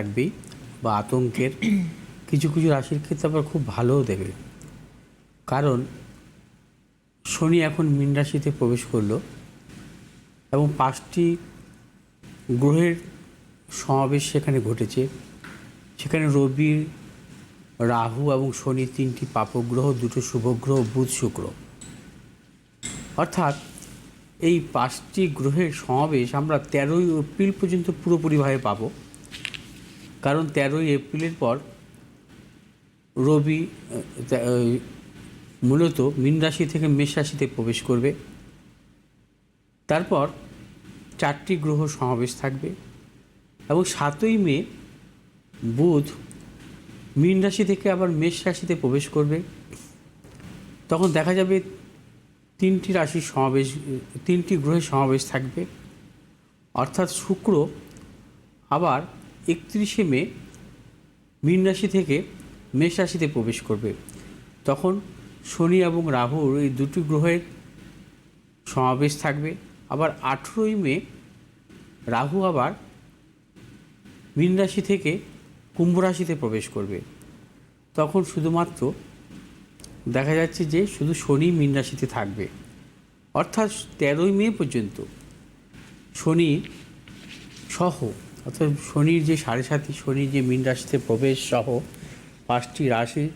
থাকবেই বা আতঙ্কের কিছু কিছু রাশির ক্ষেত্রে আবার খুব ভালোও দেবে। কারণ শনি এখন মীন রাশিতে প্রবেশ করল এবং পাঁচটি গ্রহের সমাবেশ সেখানে ঘটেছে। সেখানে রবি রাহু এবং শনি তিনটি পাপগ্রহ, দুটো শুভগ্রহ, বুধ শুক্র। অর্থাৎ এই পাঁচটি গ্রহের সমাবেশ আমরা তেরোই এপ্রিল পর্যন্ত পুরোপুরিভাবে পাবো। কারণ তেরোই এপ্রিলের পর রবি মূলত মীন রাশি থেকে মেষ রাশিতে প্রবেশ করবে। তারপর চারটি গ্রহ সমাবেশ থাকবে এবং সাতই মে বুধ মীন রাশি থেকে আবার মেষ রাশিতে প্রবেশ করবে। তখন দেখা যাবে তিনটি রাশির সমাবেশ, তিনটি গ্রহের সমাবেশ থাকবে। অর্থাৎ শুক্র আবার একত্রিশে মে মীন রাশি থেকে মেষ রাশিতে প্রবেশ করবে। তখন শনি এবং রাহুর এই দুটি গ্রহের সমাবেশ থাকবে। আবার আঠেরোই মে রাহু আবার মীন রাশি থেকে কুম্ভ রাশিতে প্রবেশ করবে। তখন শুধুমাত্র দেখা যাচ্ছে যে শুধু শনি মীন রাশিতে থাকবে। অর্থাৎ তেরোই মে পর্যন্ত শনি সহ অর্থাৎ শনির যে সাড়ে সাতি শনির যে মীন রাশিতে প্রবেশ সহ পাঁচটি রাশির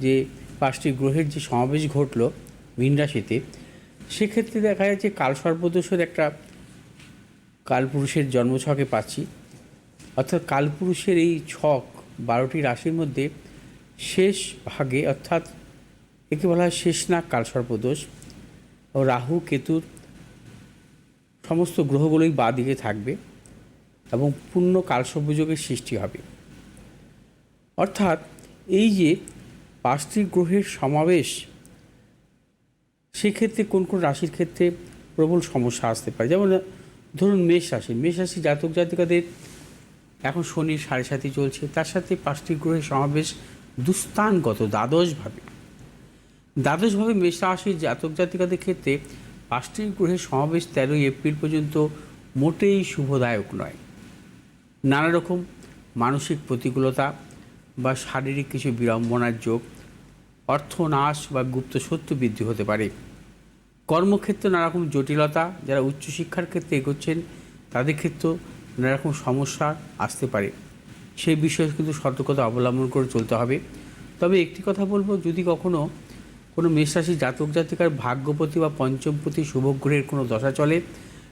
যে পাঁচটি গ্রহের যে সমাবেশ ঘটলো মীন রাশিতে, সেক্ষেত্রে দেখা যাচ্ছে কাল সর্বদোষের একটা কালপুরুষের জন্মছকে পাচ্ছি। অর্থাৎ কালপুরুষের এই ছক বারোটি রাশির মধ্যে শেষ ভাগে অর্থাৎ একে বলা হয় শেষ না কালসর্পদোষ ও রাহু, কেতুর সমস্ত গ্রহগুলোই বাঁ দিকে থাকবে। এবং পূর্ণ কালসর্পযোগের সৃষ্টি হবে। অর্থাৎ এই যে পাঁচটি গ্রহের সমাবেশ, সেক্ষেত্রে কোন কোন রাশির ক্ষেত্রে প্রবল সমস্যা আসতে পারে? যেমন ধরুন মেষ রাশি মেষ রাশি জাতক জাতিকাদের এখন শনি সাড়ে সাথে চলছে, তার সাথে পাঁচটি গ্রহের সমাবেশ দুস্থানগত, দ্বাদশভাবে। দ্বাদশভাবে মেষ রাশির জাতক জাতিকাদের ক্ষেত্রে পাঁচটি গ্রহের সমাবেশ তেরোই এপ্রিল পর্যন্ত মোটেই শুভদায়ক নয়। নানা রকম মানসিক প্রতিকূলতা বা শারীরিক কিছু বিড়ম্বনার যোগ অর্থনাশ বা গুপ্ত সত্য বৃদ্ধি হতে পারে। কর্মক্ষেত্রে নানা রকম জটিলতা যারা উচ্চশিক্ষার ক্ষেত্রে এগোচ্ছেন, তাদের ক্ষেত্রেও নানা রকম সমস্যা আসতে পারে। সেই বিষয়ে কিন্তু সতর্কতা অবলম্বন করে চলতে হবে। তবে একটি কথা বলব, যদি কখনো কোনো মেষরাশি জাতক জাতিকার ভাগ্যপতি বা পঞ্চমপতি শুভগ্রহের কোনো দশা চলে,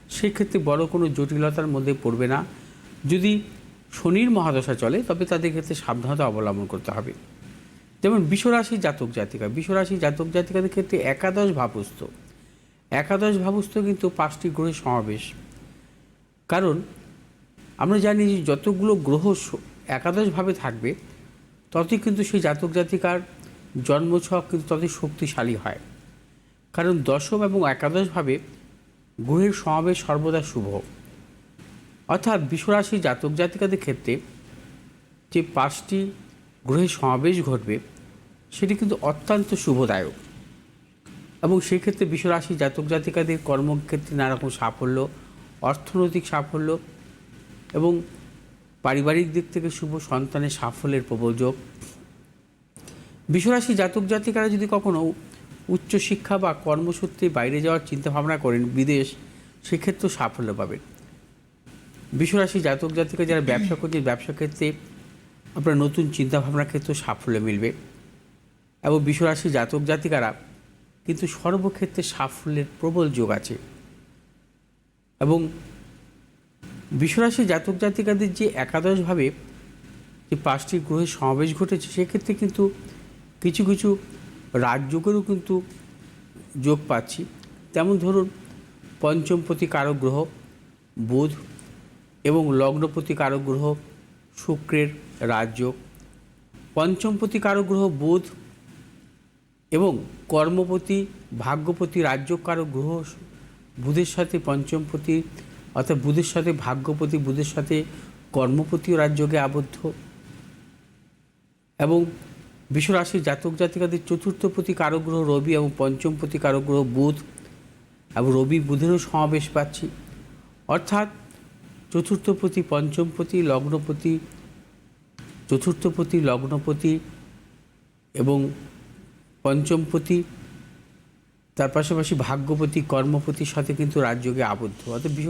সেক্ষেত্রে বড় কোনো জটিলতার মধ্যে পড়বে না। যদি শনির মহাদশা চলে, তবে তাদের ক্ষেত্রে সাবধানতা অবলম্বন করতে হবে। যেমন বিশ্বরাশি জাতক জাতিকা, বিশ্বরাশি জাতক জাতিকাদের ক্ষেত্রে একাদশ ভাবস্থ। একাদশ ভাবস্থ কিন্তু পাঁচটি গ্রহের সমাবেশ। কারণ আমরা জানি যে যতগুলো গ্রহ একাদশভাবে থাকবে, ততই কিন্তু সেই জাতক জাতিকার জন্মছক কিন্তু ততই শক্তিশালী হয়। কারণ দশম এবং একাদশভাবে গ্রহের সমাবেশ সর্বদা শুভ। অর্থাৎ বিশ্বরাশি জাতক জাতিকাদের ক্ষেত্রে যে পাঁচটি গ্রহের সমাবেশ ঘটবে, সেটি কিন্তু অত্যন্ত শুভদায়ক। এবং সেক্ষেত্রে বিশ্বরাশি জাতক জাতিকাদের কর্মক্ষেত্রে নানা রকম সাফল্য, অর্থনৈতিক সাফল্য এবং পারিবারিক দিক থেকে শুভ সন্তানের সাফল্যের প্রবল যোগ। বিশ্বরাশি জাতক জাতিকারা যদি কখনো উচ্চশিক্ষা বা কর্মসূত্রে বাইরে যাওয়ার চিন্তাভাবনা করেন বিদেশ, সেক্ষেত্রেও সাফল্য পাবেন। বিশ্বরাশি জাতক জাতিকা যারা ব্যবসা করছে ব্যবসা ক্ষেত্রে আপনার নতুন চিন্তাভাবনার ক্ষেত্রেও সাফল্য মিলবে। এবং বিশ্বরাশি জাতক জাতিকারা কিন্তু সর্বক্ষেত্রে সাফল্যের প্রবল যোগ আছে। এবং বিশ্বরাশি জাতক জাতিকাদের যে একাদশভাবে যে পাঁচটি গ্রহের সমাবেশ ঘটেছে সেক্ষেত্রে কিন্তু কিছু কিছু রাজযোগেরও কিন্তু যোগ পাচ্ছি। তেমন ধরুন পঞ্চমপতি কারক গ্রহ বুধ এবং লগ্নপতি কারক গ্রহ শুক্রের রাজযোগ পঞ্চমপতি কারক গ্রহ বুধ এবং কর্মপতি, ভাগ্যপতি, রাজ্যকারক গ্রহ বুধের সাথে পঞ্চমপতি অর্থাৎ বুধের সাথে ভাগ্যপতি, বুধের সাথে কর্মপতি রাজ্যকে আবদ্ধ এবং বিশ্বরাশির জাতক জাতিকাদের চতুর্থপতি কারক গ্রহ রবি এবং পঞ্চমপতি কারক গ্রহ বুধ এবং রবি বুধেরও সমাবেশ পাচ্ছি। অর্থাৎ চতুর্থপতি, পঞ্চমপতি, লগ্নপতি, চতুর্থপতি, লগ্নপতি এবং পঞ্চমপতি, তার পাশাপাশি ভাগ্যপতি, কর্মপতির সাথে কিন্তু রাজযোগে আবদ্ধ। অর্থাৎ